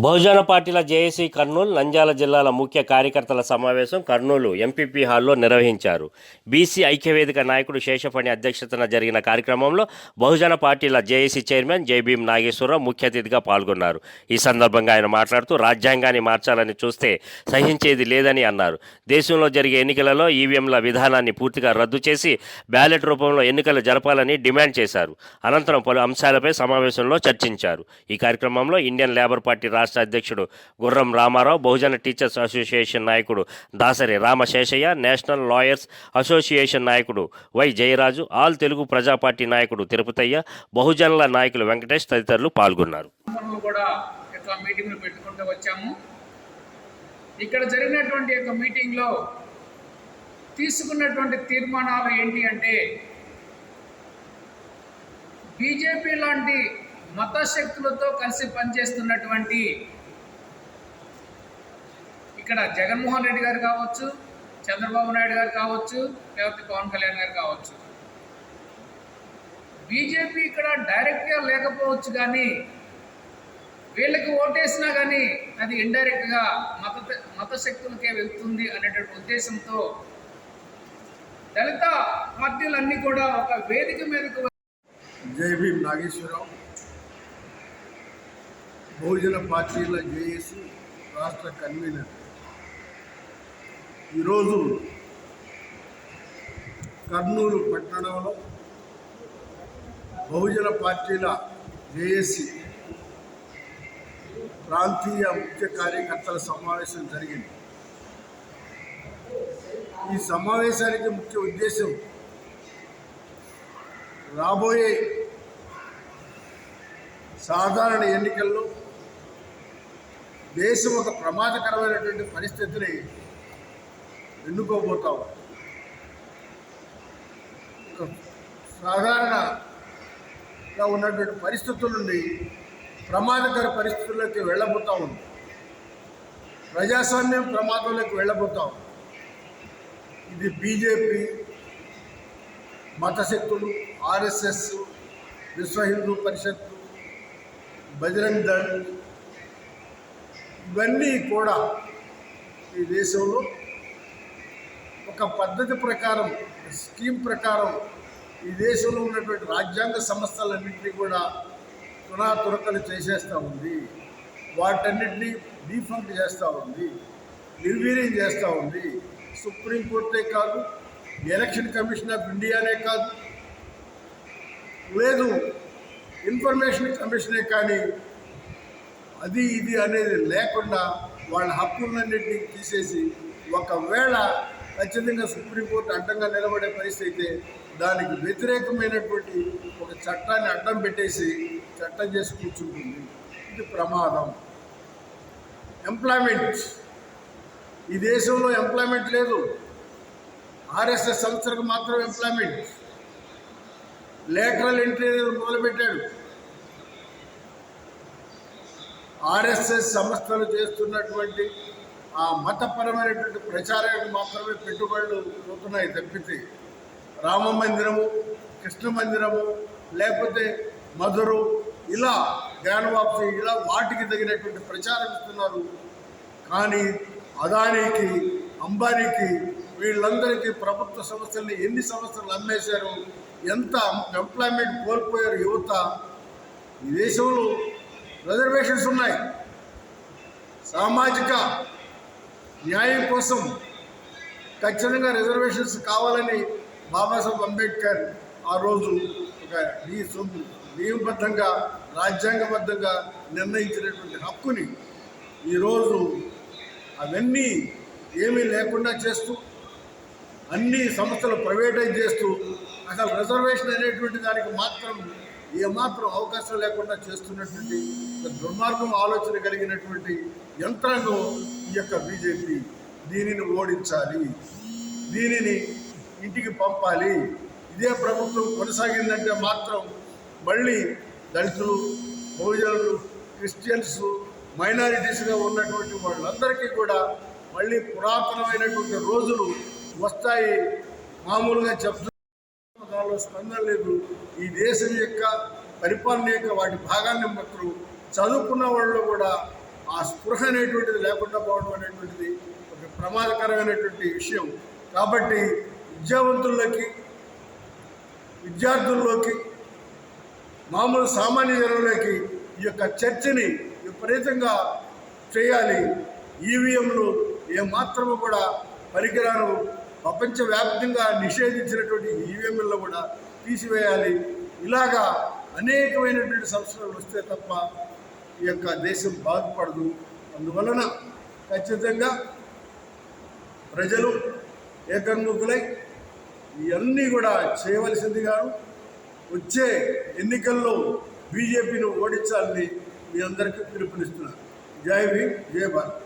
బహుజన పార్టీల జేఏసీ కర్నూలు నంద్యాల జిల్లాల ముఖ్య కార్యకర్తల సమావేశం కర్నూలు ఎంపీపీ హాల్లో నిర్వహించారు. బీసీ ఐక్యవేదిక నాయకుడు శేషపణి అధ్యక్షతన జరిగిన కార్యక్రమంలో బహుజన పార్టీల జేఏసీ చైర్మన్ జైభీం నాగేశ్వరరావు ముఖ్య అతిథిగా పాల్గొన్నారు. ఈ సందర్భంగా ఆయన మాట్లాడుతూ రాజ్యాంగాన్ని మార్చాలని చూస్తే సహించేది లేదని అన్నారు. దేశంలో జరిగే ఎన్నికలలో ఈవీఎంల విధానాన్ని పూర్తిగా రద్దు చేసి బ్యాలెట్ రూపంలో ఎన్నికలు జరపాలని డిమాండ్ చేశారు. అనంతరం పలు అంశాలపై సమావేశంలో చర్చించారు. ఈ కార్యక్రమంలో ఇండియన్ లేబర్ పార్టీ రాష్ట్ర అధ్యక్షుడు గుర్రం రామారావు బహుజన టీచర్స్ అసోసియేషన్ నాయకుడు Dasari Ramaseshaiah national lawyers association నాయకుడు వై జయరాజు ఆల్ తెలుగు ప్రజాపార్టీ నాయకుడు తిరుపతయ్య బహుజనుల నాయకులు వెంకటేష్ తదితరులు పాల్గొన్నారు. మీటింగ్లు పెట్టుకుంటూ వచ్చాము. ఇక్కడ జరిగినటువంటి యొక్క మీటింగ్లో తీసుకున్నటువంటి తీర్మానాలు ఏంటి అంటే బీజేపీ లాంటి మత శక్తులతో కలిసి పనిచేస్తున్నటువంటి ఇక్కడ జగన్మోహన్ రెడ్డి గారు కావచ్చు చంద్రబాబు నాయుడు గారు కావచ్చు లేకపోతే పవన్ కళ్యాణ్ గారు కావచ్చు. బీజేపీ ఇక్కడ డైరెక్ట్గా లేకపోవచ్చు కానీ వీళ్ళకి ఓటేసినా కానీ అది ఇండైరెక్ట్గా మత మత శక్తులకే వెళ్తుంది అనేటువంటి ఉద్దేశంతో దళిత పార్టీలన్నీ కూడా ఒక వేదిక మీదకు జై భీమ్ నాగేశ్వరరావు. బహుజన పార్టీల జేఏసీ రాష్ట్ర కన్వీనర్. ఈరోజు కర్నూలు పట్టణంలో బహుజన పార్టీల జేఏసీ ప్రాంతీయ ముఖ్య కార్యకర్తల సమావేశం జరిగింది. ఈ సమావేశానికి ముఖ్య ఉద్దేశం రాబోయే సాధారణ ఎన్నికల్లో దేశం ఒక ప్రమాదకరమైనటువంటి పరిస్థితిని ఎన్నుకోబోతాం. సాధారణగా ఉన్నటువంటి పరిస్థితుల నుండి ప్రమాదకర పరిస్థితుల్లోకి వెళ్ళబోతా. ఉంది ప్రజాస్వామ్యం ప్రమాదంలోకి వెళ్ళబోతాం. ఇది బీజేపీ మతశక్తులు ఆర్ఎస్ఎస్ విశ్వ హిందూ పరిషత్ బజరంగ్ దళ్ ఇవన్నీ కూడా ఈ దేశంలో ఒక పద్ధతి ప్రకారం స్కీమ్ ప్రకారం ఈ దేశంలో ఉన్నటువంటి రాజ్యాంగ సంస్థలన్నింటినీ కూడా తునాతురకలు చేసేస్తూ ఉంది. వాటన్నిటినీ డీఫంక్ట్ చేస్తూ ఉంది. నిర్వీర్యం చేస్తూ ఉంది. సుప్రీంకోర్టే కాదు ఎలక్షన్ కమిషన్ ఆఫ్ ఇండియానే కాదు లేదు ఇన్ఫర్మేషన్ కమిషనే కానీ అది ఇది అనేది లేకుండా వాళ్ళ హక్కులన్నింటినీ తీసేసి ఒకవేళ ఖచ్చితంగా సుప్రీంకోర్టు అడ్డంగా నిలబడే పరిస్థితి అయితే దానికి వ్యతిరేకమైనటువంటి ఒక చట్టాన్ని అడ్డం పెట్టేసి చట్టం చేసి కూర్చుంటుంది. ఇది ప్రమాదం. ఎంప్లాయ్మెంట్ ఈ దేశంలో ఎంప్లాయ్మెంట్ లేదు. ఆర్ఎస్ఎస్ సంస్థలకు మాత్రం ఎంప్లాయ్మెంట్ లేటరల్ ఎంట్రీ అనేది మొదలుపెట్టాడు. ఆర్ఎస్ఎస్ సంస్థలు చేస్తున్నటువంటి ఆ మతపరమైనటువంటి ప్రచారానికి మాత్రమే పెట్టుబడులు పోతున్నాయి తప్పితే రామ మందిరము కృష్ణ మందిరము లేకపోతే మధురు ఇలా జ్ఞానవాప్తి ఇలా వాటికి తగినటువంటి ప్రచారం ఇస్తున్నారు. కానీ అదానికి అంబానీకి వీళ్ళందరికీ ప్రభుత్వ సంస్థల్ని ఎన్ని సంస్థలు అమ్మేశారు ఎంత ఎంప్లాయ్మెంట్ కోల్పోయారు యువత ఈ దేశంలో రిజర్వేషన్స్ ఉన్నాయి. సామాజిక న్యాయం కోసం ఖచ్చితంగా రిజర్వేషన్స్ కావాలని బాబాసాహెబ్ అంబేద్కర్ ఆ రోజు ఒక నియమబద్ధంగా రాజ్యాంగబద్ధంగా నిర్ణయించినటువంటి హక్కుని ఈరోజు అవన్నీ ఏమీ లేకుండా చేస్తూ అన్ని సంస్థలు ప్రైవేటైజ్ చేస్తూ అసలు రిజర్వేషన్ అనేటువంటి దానికి మాత్రం ఏమాత్రం అవకాశం లేకుండా చేస్తున్నటువంటి దుర్మార్గం ఆలోచన కలిగినటువంటి యంత్రాంగం ఈ యొక్క బీజేపీ దీనిని ఓడించాలి దీనిని ఇంటికి పంపాలి. ఇదే ప్రభుత్వం కొనసాగిందంటే మాత్రం మళ్ళీ దళితులు బహుజనులు క్రిస్టియన్స్ మైనారిటీస్గా ఉన్నటువంటి వాళ్ళందరికీ కూడా మళ్ళీ పురాతనమైనటువంటి రోజులు వస్తాయి. మామూలుగా చెప్తూ వాళ్ళ స్పందన లేదు. ఈ దేశం యొక్క పరిపాలన యొక్క వాటి భాగాన్ని మాత్రం చదువుకున్న వాళ్ళు కూడా ఆ స్పృహ అనేటువంటిది లేకుండా పోవడం అనేటువంటిది ఒక ప్రమాదకరమైనటువంటి విషయం. కాబట్టి విద్యావంతుల్లోకి విద్యార్థుల్లోకి మామూలు సామాన్య జనంలోకి ఈ యొక్క చర్చని విపరీతంగా చేయాలి. ఈవీఎంలు ఏమాత్రము కూడా పరికరాలు ప్రపంచవ్యాప్తంగా నిషేధించినటువంటి ఈవీఎంలలో కూడా తీసివేయాలి. ఇలాగా అనేకమైనటువంటి సంస్థలు వస్తే తప్ప ఈ యొక్క దేశం బాగుపడదు. అందువలన ఖచ్చితంగా ప్రజలు ఏకన్ముఖులై ఇవన్నీ కూడా చేయవలసిందిగా వచ్చే ఎన్నికల్లో బీజేపీని ఓడించాలని మీ అందరికీ పిలుపునిస్తున్నాను జై భీమ్ జై భారత్.